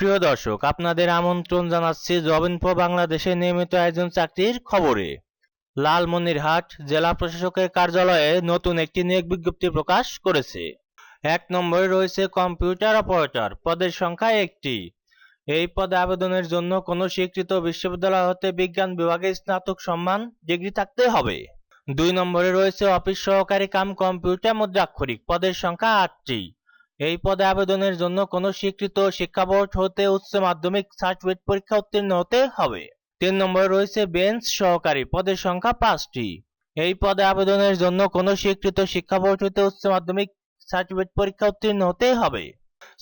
প্রিয় দর্শক, আপনাদের আমন্ত্রণ জানাচ্ছি জব ইনফো বাংলাদেশের নিয়মিত আয়োজন চাকরির খবরে। লালমনিরহাট জেলা প্রশাসকের কার্যালয়ে নতুন একটি নিয়োগ বিজ্ঞপ্তি প্রকাশ করেছে। এক নম্বরে রয়েছে কম্পিউটার অপারেটর, পদের সংখ্যা একটি। এই পদে আবেদনের জন্য কোনো স্বীকৃত বিশ্ববিদ্যালয় হতে বিজ্ঞান বিভাগে স্নাতক সম্মান ডিগ্রি থাকতে হবে। দুই নম্বরে রয়েছে অফিস সহকারী কাম কম্পিউটার মুদ্রাক্ষরিক, পদের সংখ্যা আটটি। এই পদে আবেদনের জন্য কোনো স্বীকৃত শিক্ষা বোর্ড হতে উচ্চ মাধ্যমিক সার্টিফিকেট পরীক্ষা উত্তীর্ণ হতে হবে। তিন নম্বরে রয়েছে বেঞ্চ সহকারী, পদের সংখ্যা পাঁচটি। এই পদে আবেদনের জন্য কোনো স্বীকৃত শিক্ষা বোর্ড হতে উচ্চ মাধ্যমিক সার্টিফিকেট পরীক্ষা উত্তীর্ণ হতে হবে।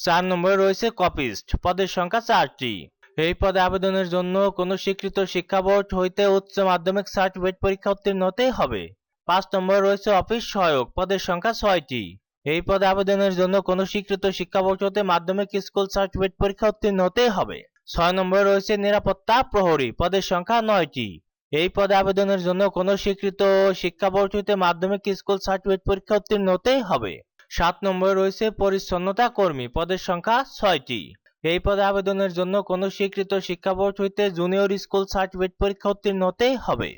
চার নম্বরে রয়েছে কপিস্ট, পদের সংখ্যা চারটি। এই পদে আবেদনের জন্য কোনো স্বীকৃত শিক্ষা বোর্ড হইতে উচ্চ মাধ্যমিক সার্টিফিকেট পরীক্ষা উত্তীর্ণ হতে হবে। পাঁচ নম্বরে রয়েছে অফিস সহায়ক, পদের সংখ্যা ছয়টি। এই পদে আবেদনের জন্য কোনো স্বীকৃত শিক্ষা হতে মাধ্যমিক স্কুল সার্টিফিকেট পরীক্ষা উত্তীর্ণ হতে হবে। ছয় নম্বরে রয়েছে নিরাপত্তা প্রহরী, পদের সংখ্যা নয়টি। এই পদে আবেদনের জন্য কোনো স্বীকৃত শিক্ষা হতে মাধ্যমিক স্কুল সার্টিফিকেট পরীক্ষা উত্তীর্ণ হতে হবে। সাত নম্বরে রয়েছে পরিচ্ছন্নতা কর্মী, পদের সংখ্যা ছয়টি। এই পদে আবেদনের জন্য কোনো স্বীকৃত শিক্ষা হইতে জুনিয়র স্কুল সার্টিফিকেট পরীক্ষা উত্তীর্ণ হতে হবে।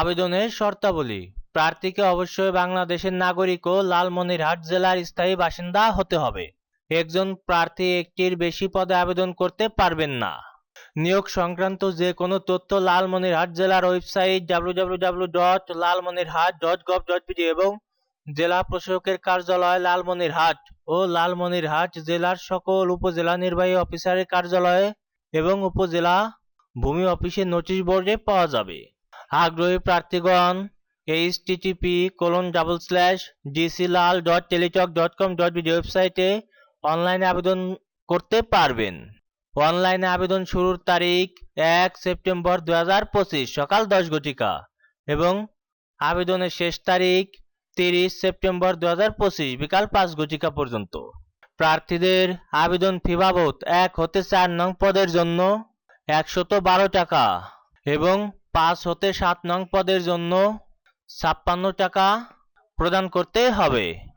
আবেদনের শর্তাবলী প্রার্থীকে অবশ্যই বাংলাদেশের নাগরিক ও লালমনিরহাট জেলার স্থায়ী বাসিন্দা হতে হবে। একজন প্রার্থী একটির বেশি পদে আবেদন করতে পারবেন না। নিয়োগ সংক্রান্ত যে কোনো তথ্য লালমনিরহাট জেলার ওয়েবসাইট www.lalmonirhat.gov.bd এবং জেলা প্রশাসকের কার্যালয় লালমনিরহাট ও লালমনিরহাট জেলার সকল উপজেলা নির্বাহী অফিসারের কার্যালয়ে এবং উপজেলা ভূমি অফিসে নোটিশ বোর্ডে পাওয়া যাবে। আগ্রহী প্রার্থীগণ HTTP colon double slash ডিসিলাল dot Teletalk dot com dot BD ওয়েবসাইটে অনলাইনে আবেদন করতে পারবেন। অনলাইনে আবেদন শুরুর তারিখ এক সেপ্টেম্বর দুহাজার পঁচিশ, সকাল দশ ঘটিকা এবং আবেদনের শেষ তারিখ তিরিশ সেপ্টেম্বর দু হাজার পঁচিশ, বিকাল পাঁচ ঘটিকা পর্যন্ত। প্রার্থীদের আবেদন ফি এক হতে চার নং পদের জন্য একশত বারো টাকা এবং পাঁচ হতে সাত নং পদের জন্য ছাপ্পান্ন টাকা প্রদান করতে হবে।